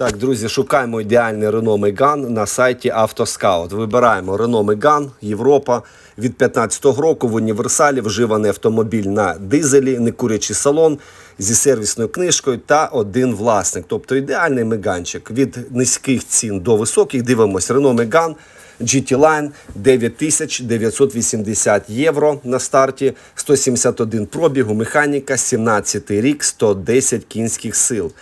Так, друзі, шукаємо ідеальний Renault Megane на сайті Автоскаут. Вибираємо Renault Megane, Європа від 15-го року в універсалі вживаний автомобіль на дизелі, некурячий салон зі сервісною книжкою та один власник. Тобто ідеальний меганчик від низьких цін до високих. Дивимось Renault Megane. GT Line 9980 євро на старті, 171 пробігу, механіка, 17 рік, 110 кінських сил.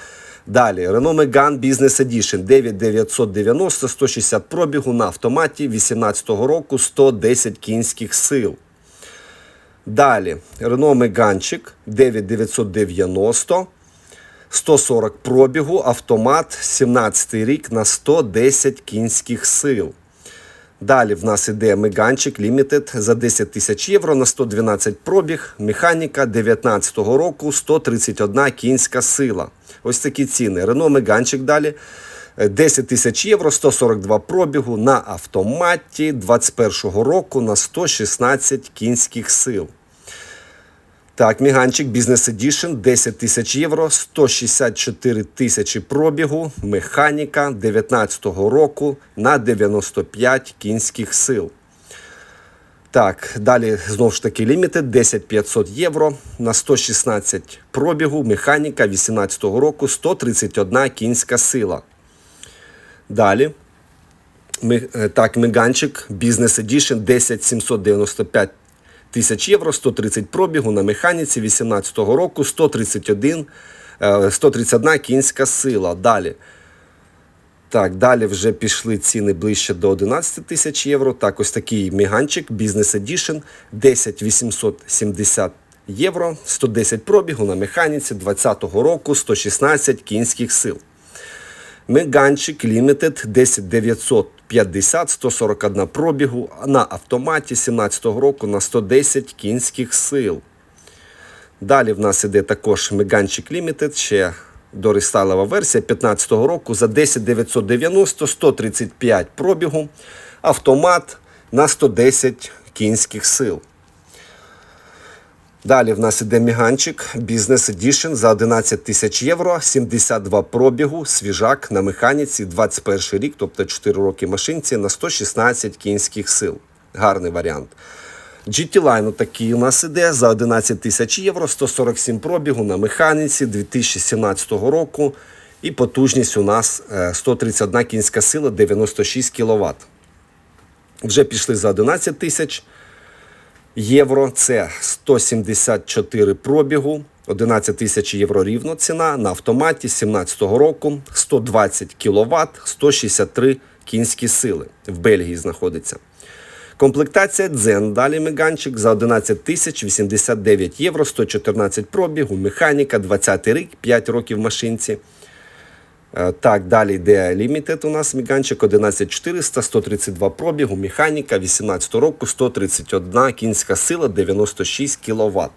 Далі Renault Megane Business Edition 9990, 160 пробігу на автоматі 18 року, 110 кінських сил. Далі Renault Меганчик 9990, 140 пробігу, автомат, 17 рік на 110 кінських сил. Далі в нас іде Меганчик Лімітед за 10 тисяч євро на 112 пробіг, механіка 19 року, 131 кінська сила. Ось такі ціни. Рено Меганчик далі. 10 тисяч євро, 142 пробігу на автоматі 21 року на 116 кінських сил. Так, Міганчик Business Edition 10 тисяч євро, 164 тисячі пробігу, механіка 19-го року на 95 кінських сил. Так, далі знову ж таки лімітед 10 500 євро на 116 пробігу, механіка 18-го року 131 кінська сила. Далі. Е, так, Меганчик Business Edition 10 795 тисяч євро, 130 пробігу на механіці 18-го року, 131, е, 131 кінська сила. Далі. Так, далі вже пішли ціни ближче до 11 тисяч євро. Так, ось такий меганчик Business Edition 10 870 євро, 110 пробігу на механіці 20-го року, 116 кінських сил. Меганчик Limited 10950, 141 пробігу на автоматі 17-го року на 110 кінських сил. Далі в нас іде також Меганчик Limited, ще дорестайлова версія 15-го року за 10990, 135 пробігу, автомат на 110 кінських сил. Далі в нас іде міганчик Business Edition за 11 тисяч євро, 72 пробігу, свіжак на механіці, 21 рік, тобто 4 роки машинці на 116 кінських сил. Гарний варіант. GT Line такий у нас іде за 11 тисяч євро, 147 пробігу на механіці 2017 року. І потужність у нас е, 131 кінська сила, 96 кВт. Вже пішли за 11 тисяч євро. Це 174 пробігу, 11 тисяч євро рівно ціна на автоматі 17-го року, 120 кВт, 163 кінські сили. В Бельгії знаходиться. Комплектація Дзен. Далі меганчик за 11 тисяч 89 євро, 114 пробігу, механіка, 20 рік, 5 років машинці. Е, Так, далі йде Limited у нас міганчик 11400, 132 пробігу, механіка 18 року, 131 кінська сила, 96 кВт.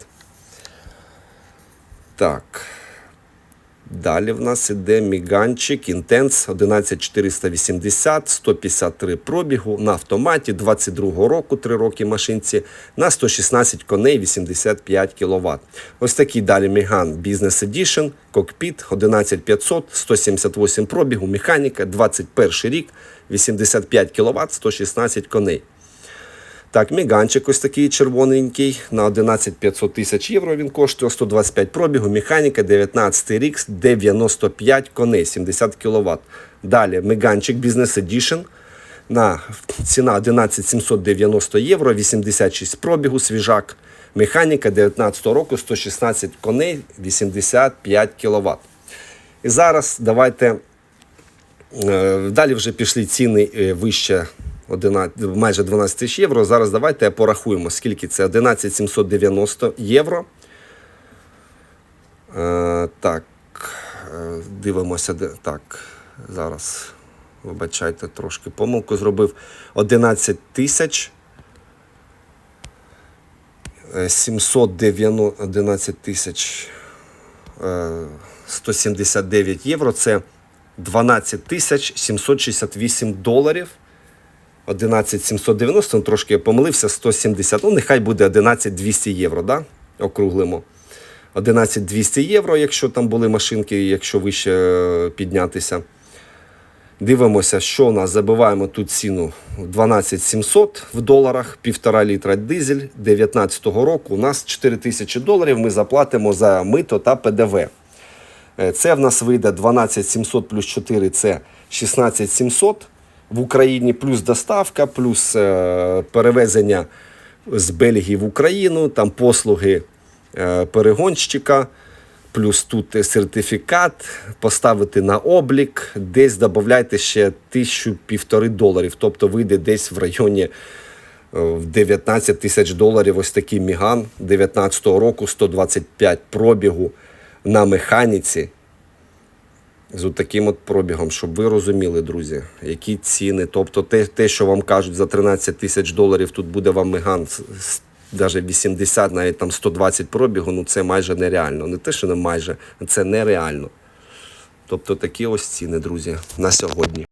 Так. Далі в нас іде міганчик Intense 11480, 153 пробігу на автоматі 22 року, 3 роки машинці на 116 коней 85 кВт. Ось такий далі Міган Business Edition, кокпіт 11500, 178 пробігу, механіка 21 рік, 85 кВт, 116 коней. Так, міганчик ось такий червоненький на 11 500 тисяч євро він коштує 125 пробігу, механіка 19 рік, 95 коней, 70 кВт. Далі меганчик Business Edition на ціна 11 790 євро, 86 пробігу, свіжак. Механіка 19 року, 116 коней, 85 кВт. І зараз давайте е, далі вже пішли ціни е, вище 11, майже 12 тисяч євро. Зараз давайте порахуємо, скільки це 11 790 євро. Е, так, е, дивимося, де так. Зараз, вибачайте, трошки помилку зробив. 11 тисяч. е, 790, 11 тисяч е, 179 євро. Це 12 тисяч 768 доларів. 11 790, ну, трошки я помилився, 170, ну нехай буде 11 200 євро, да? округлимо. 11 200 євро, якщо там були машинки, якщо вище е, піднятися. Дивимося, що у нас забиваємо тут ціну 12 700 в доларах, півтора літра дизель 2019 року. У нас 4 тисячі доларів ми заплатимо за мито та ПДВ. Е, Це в нас вийде 12 700 плюс 4 це 16 700 в Україні, плюс доставка, плюс е, перевезення з Бельгії в Україну, там послуги е, перегонщика, плюс тут сертифікат, поставити на облік, десь додайте ще тисячу півтори доларів, тобто вийде десь в районі е, в 19 тисяч доларів ось такий Міган 19 року, 125 пробігу на механіці. З таким от пробігом, щоб ви розуміли, друзі, які ціни. Тобто те, те, що вам кажуть за 13 тисяч доларів, тут буде вам Меган навіть 80, навіть там 120 пробігу, ну це майже нереально. Не те, що не майже, це нереально. Тобто такі ось ціни, друзі, на сьогодні.